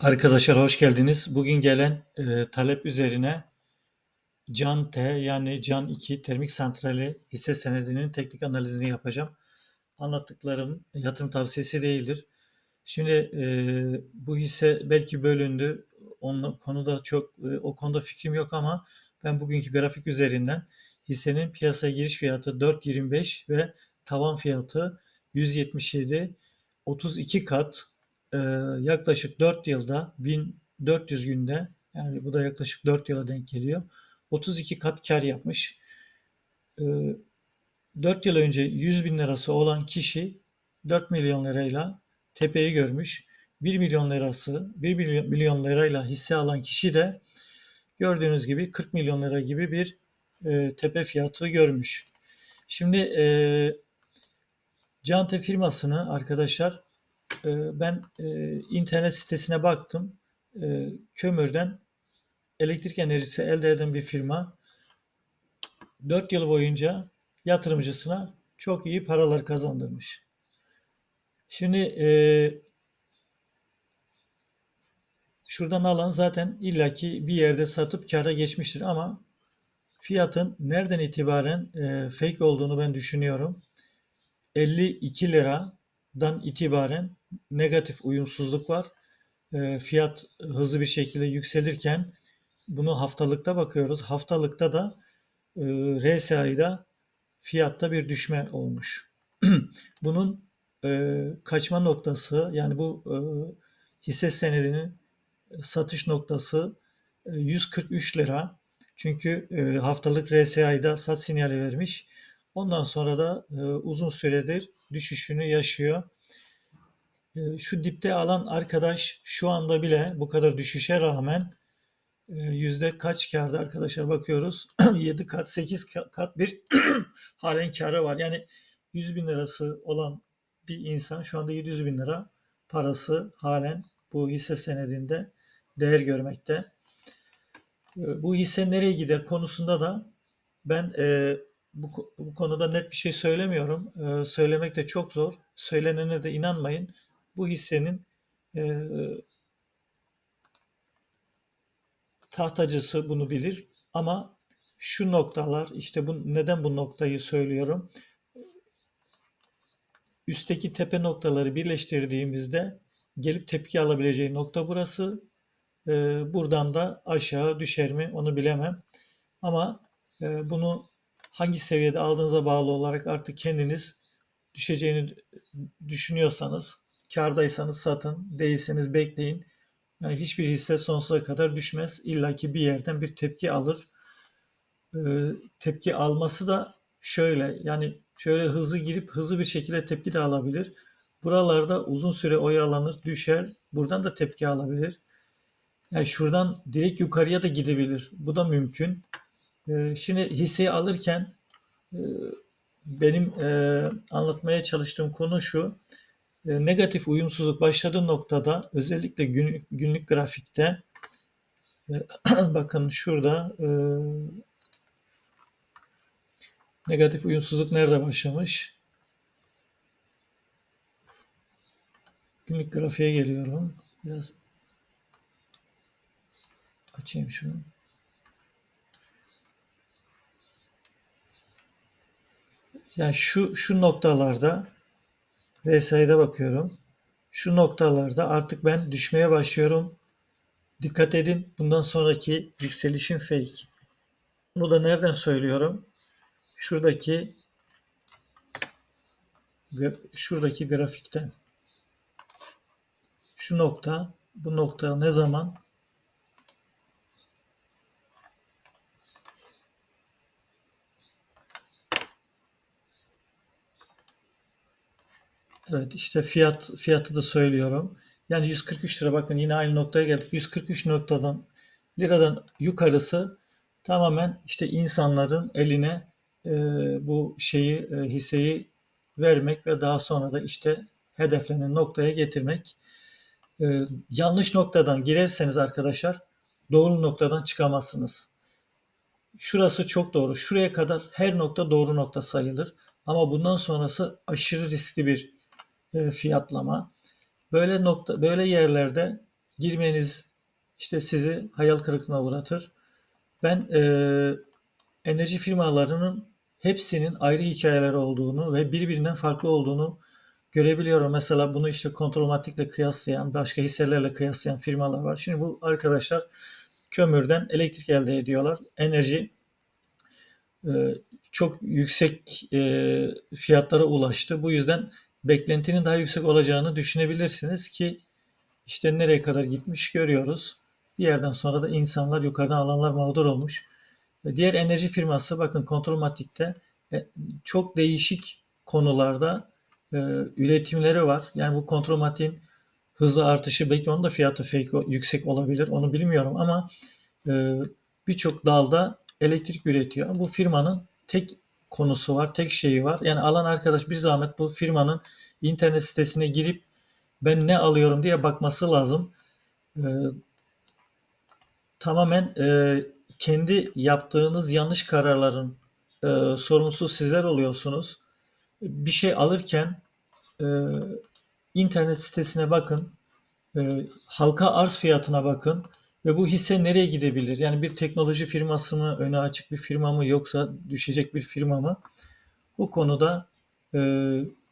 Arkadaşlar hoş geldiniz. Bugün gelen e, talep üzerine Can T yani Can 2 Termik Santrali hisse senedinin teknik analizini yapacağım. Anlattıklarım yatırım tavsiyesi değildir. Şimdi e, bu hisse belki bölündü. Onun konuda çok e, o konuda fikrim yok ama ben bugünkü grafik üzerinden hissenin piyasaya giriş fiyatı 4.25 ve tavan fiyatı 177 32 kat e, yaklaşık 4 yılda 1400 günde yani bu da yaklaşık 4 yıla denk geliyor. 32 kat kar yapmış. E, 4 yıl önce 100 bin lirası olan kişi 4 milyon lirayla tepeyi görmüş. 1 milyon lirası 1 milyon lirayla hisse alan kişi de gördüğünüz gibi 40 milyon lira gibi bir e, tepe fiyatı görmüş. Şimdi e, Cante firmasını arkadaşlar ben e, internet sitesine baktım. E, kömürden elektrik enerjisi elde eden bir firma 4 yıl boyunca yatırımcısına çok iyi paralar kazandırmış. Şimdi e, şuradan alan zaten illaki bir yerde satıp kara geçmiştir ama fiyatın nereden itibaren e, fake olduğunu ben düşünüyorum. 52 liradan itibaren negatif uyumsuzluk var. E, fiyat hızlı bir şekilde yükselirken bunu haftalıkta bakıyoruz. Haftalıkta da e, RSI'da fiyatta bir düşme olmuş. Bunun e, kaçma noktası yani bu e, hisse senedinin satış noktası e, 143 lira. Çünkü e, haftalık RSI'da sat sinyali vermiş. Ondan sonra da e, uzun süredir düşüşünü yaşıyor. E, şu dipte alan arkadaş şu anda bile bu kadar düşüşe rağmen e, yüzde kaç karda arkadaşlar bakıyoruz. 7 kat 8 kat bir halen karı var. Yani 100 bin lirası olan bir insan şu anda 700 bin lira parası halen bu hisse senedinde değer görmekte. E, bu hisse nereye gider konusunda da ben e, bu, bu konuda net bir şey söylemiyorum. E, söylemek de çok zor. Söylenene de inanmayın. Bu hissenin e, tahtacısı bunu bilir. Ama şu noktalar işte bu neden bu noktayı söylüyorum? Üstteki tepe noktaları birleştirdiğimizde gelip tepki alabileceği nokta burası. E, buradan da aşağı düşer mi onu bilemem. Ama e, bunu hangi seviyede aldığınıza bağlı olarak artık kendiniz düşeceğini düşünüyorsanız, kardaysanız satın, değilseniz bekleyin. Yani hiçbir hisse sonsuza kadar düşmez. İlla ki bir yerden bir tepki alır. Ee, tepki alması da şöyle yani şöyle hızlı girip hızlı bir şekilde tepki de alabilir. Buralarda uzun süre oyalanır, düşer. Buradan da tepki alabilir. Yani şuradan direkt yukarıya da gidebilir. Bu da mümkün. Ee, şimdi hisseyi alırken e, benim e, anlatmaya çalıştığım konu şu. E, negatif uyumsuzluk başladığı noktada özellikle gün, günlük grafikte bakın şurada negatif uyumsuzluk nerede başlamış? Günlük grafiğe geliyorum. Biraz açayım şunu. Yani şu şu noktalarda RSI'de bakıyorum. Şu noktalarda artık ben düşmeye başlıyorum. Dikkat edin. Bundan sonraki yükselişin fake. Bunu da nereden söylüyorum? Şuradaki şuradaki grafikten. Şu nokta bu nokta ne zaman Evet işte fiyat fiyatı da söylüyorum. Yani 143 lira bakın yine aynı noktaya geldik. 143 noktadan liradan yukarısı tamamen işte insanların eline e, bu şeyi e, hisseyi vermek ve daha sonra da işte hedeflenen noktaya getirmek. E, yanlış noktadan girerseniz arkadaşlar doğru noktadan çıkamazsınız. Şurası çok doğru. Şuraya kadar her nokta doğru nokta sayılır. Ama bundan sonrası aşırı riskli bir e, fiyatlama. Böyle nokta böyle yerlerde girmeniz işte sizi hayal kırıklığına uğratır. Ben eee, enerji firmalarının hepsinin ayrı hikayeleri olduğunu ve birbirinden farklı olduğunu görebiliyorum. Mesela bunu işte kontrolmatikle kıyaslayan, başka hisselerle kıyaslayan firmalar var. Şimdi bu arkadaşlar kömürden elektrik elde ediyorlar. Enerji e, çok yüksek e, fiyatlara ulaştı. Bu yüzden beklentinin daha yüksek olacağını düşünebilirsiniz ki işte nereye kadar gitmiş görüyoruz. Bir yerden sonra da insanlar yukarıdan alanlar mağdur olmuş. E, Diğer enerji firması bakın Kontrolmatik'te e, çok değişik konularda e, üretimleri var. Yani bu Kontrolmatik'in hızlı artışı belki onun da fiyatı fake yüksek olabilir. Onu bilmiyorum ama birçok dalda elektrik üretiyor. Bu firmanın tek konusu var, tek şeyi var. Yani alan arkadaş bir zahmet bu firmanın internet sitesine girip ben ne alıyorum diye bakması lazım. E, tamamen e, kendi yaptığınız yanlış kararların e, sorumlusu sizler oluyorsunuz. Bir şey alırken e, internet sitesine bakın, e, halka arz fiyatına bakın ve bu hisse nereye gidebilir? Yani bir teknoloji firması mı, öne açık bir firma mı yoksa düşecek bir firma mı? Bu konuda e,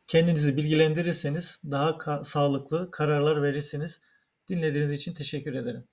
kendinizi bilgilendirirseniz daha ka- sağlıklı kararlar verirsiniz. Dinlediğiniz için teşekkür ederim.